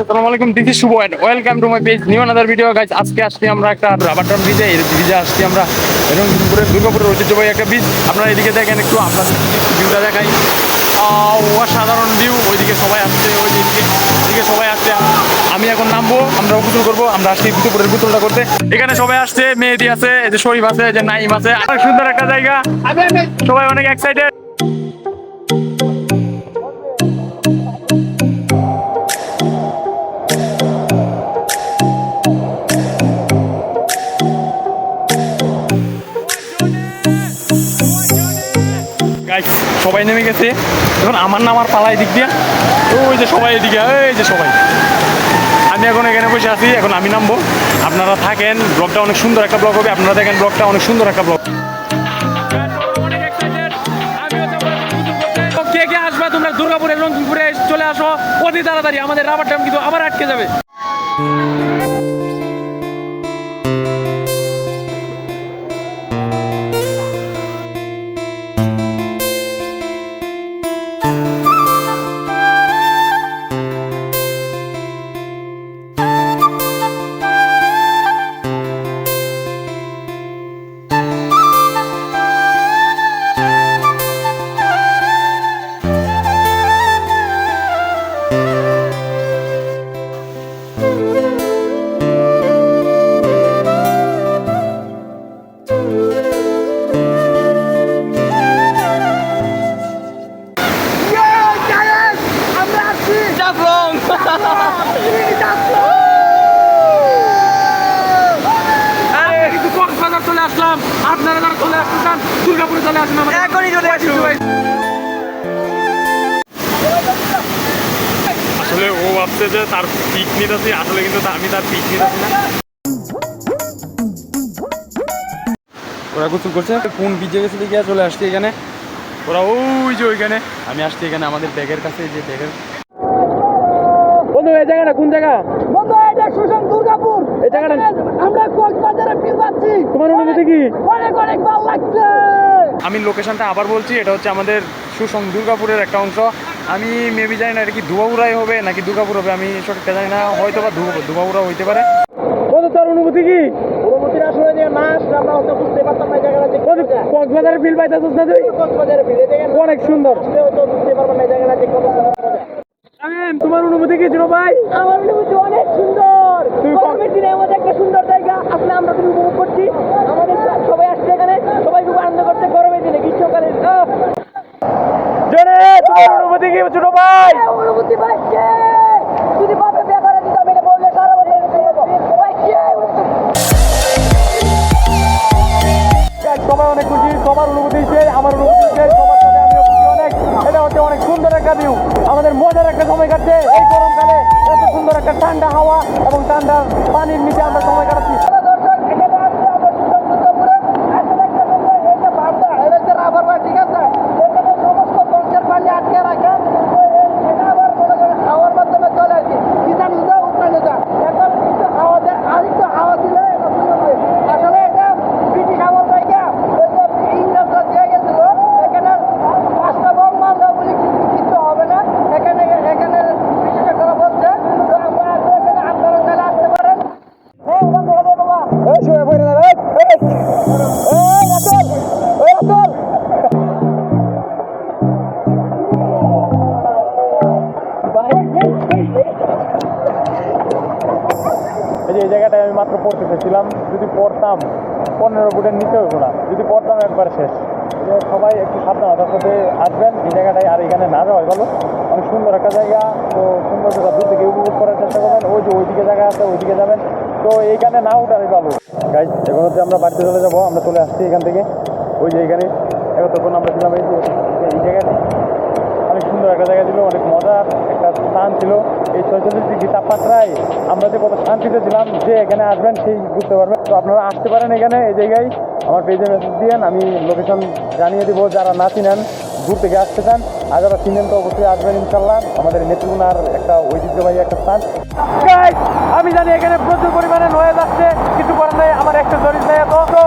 আসসালামু আলাইকুম this is Shubho and welcome to my page new another video আজকে আসছি আমরা একটা রাবার ব্রিজে ব্রিজে আসছি আমরা দুর্গাপুরের ঐতিহ্যবাহী একটা ব্রিজ আপনারা এদিকে দেখেন একটু, আপনাদের ভিউটা দেখাই। অসাধারণ ভিউ ওইদিকে সবাই আসছে সবাই আসছে। আমি এখন নামবো, আমরা গোসল করব, আমরা আসছি দুপুরের গোসলটা করতে। এখানে সবাই আসছে, মেহেদি আছে যে শরীফ আছে যে নাইম আছে। অনেক সুন্দর একটা জায়গা। সবাই অনেক এক্সাইটেড সবাই নেমে গেছে। এখন আমার নামার পালাই দিক দিয়ে। ওই যে সবাই এদিকে, এই যে সবাই। আমি এখন এখানে বসে আছি, এখন আমি নামবো। আপনারা থাকেন, ব্লগটা অনেক সুন্দর একটা ব্লগ হবে। আপনারা দেখেন ব্লগটা অনেক সুন্দর একটা ব্লগ। কে কে আসবে তোমরা দুর্গাপুরে রঞ্জনপুরে চলে আসো। অতি তাড়াতাড়ি আমাদের রাবার ড্যাম কিন্তু আবার আটকে যাবে। দুর্গাপুরে চলে আসুন এখনই চলে আসুন। আসলে ও ভাবছে যে তার পিক নিতেছি আসলে কিন্তু আমি তার পিক নিতেছি না। ওরা গোসল করছে। কোন বিজে গেছে গিয়ে চলে আসছে এখানে। ওরা ওই যে ওইখানে। আমি আসছি এখানে আমাদের ব্যাগের কাছে যে ব্যাগের বন্ধু এই জায়গাটা কোন জায়গা? বন্ধু এটা সুশান্ত দুর্গাপুর। এই জায়গাটা আমরা কক্সবাজারে ফিল পাচ্ছি তোমার অনুভূতি কি? অনেক অনেক ভালো লাগছে। আমি লোকেশনটা আবার বলছি এটা হচ্ছে আমাদের সুসং দুর্গাপুরের একটা অংশ। আমি মেবি জানি না এটা কি ধুবাউড়াই হবে নাকি দুর্গাপুর হবে আমি সঠিকটা জানি না হয়তো বা ধুবাউড়া হইতে পারে। তোর অনুভূতি কি? আসলে যে আমরা হয়তো বুঝতে পারতাম না এই জায়গাটা যে বন্ধু কক্সবাজারের ফিল পাইতেছিস না তুই? কক্সবাজারে ফিল অনেক সুন্দর। হয়তো বুঝতে পারব না জায়গাটা যে কত তোমার অনুভূতি কি ছিল ভাই? আমার অনুভূতি একটা ভিউ আমাদের মজার একটা সময় কাটছে। এই গরমকালে এত সুন্দর একটা ঠান্ডা হাওয়া এবং ঠান্ডা পানির নিচে আমরা সময় কাটাচ্ছি। পড়তে চেয়েছিলাম যদি পড়তাম, পনেরো ফুটের নিচে হইব না যদি পড়তাম একবার শেষ। সবাই একটু সাবধানতার সাথে আসবেন, এই জায়গাটায় আর এখানে না যাওয়া ভালো। অনেক সুন্দর একটা জায়গা, তো সুন্দর জায়গা দূর থেকে উপভোগ করার চেষ্টা করবেন। ওই যে ওইদিকে জায়গা আছে, ওইদিকে যাবেন। তো এইখানে না উঠারই ভালো। গাইজ এখন হচ্ছে আমরা বাড়িতে চলে যাব, আমরা চলে আসছি এখান থেকে, ওই যে এখানে। এখন তখন আমরা ছিলাম পঁয়তাল্লিশ ডিগ্রি তাপমাত্রায় আমরা যে কত শান্তিতে দিলাম যে এখানে আসবেন সেই বুঝতে পারবেন। তো আপনারা আসতে পারেন এখানে, এই জায়গায়। আমার পেজে মেসেজ দিয়েন, আমি লোকেশন জানিয়ে দেবো, যারা না চিনেন, দূর থেকে আসতে চান। আর যারা চিনেন তো অবশ্যই আসবেন ইনশাল্লাহ আমাদের নেত্রকোনার একটা ঐতিহ্যবাহী একটা স্থান। আমি জানি এখানে প্রচুর পরিমাণে নয়েজ আসছে, কিছু করার নাই, আমার একটা জরিপ নেই তো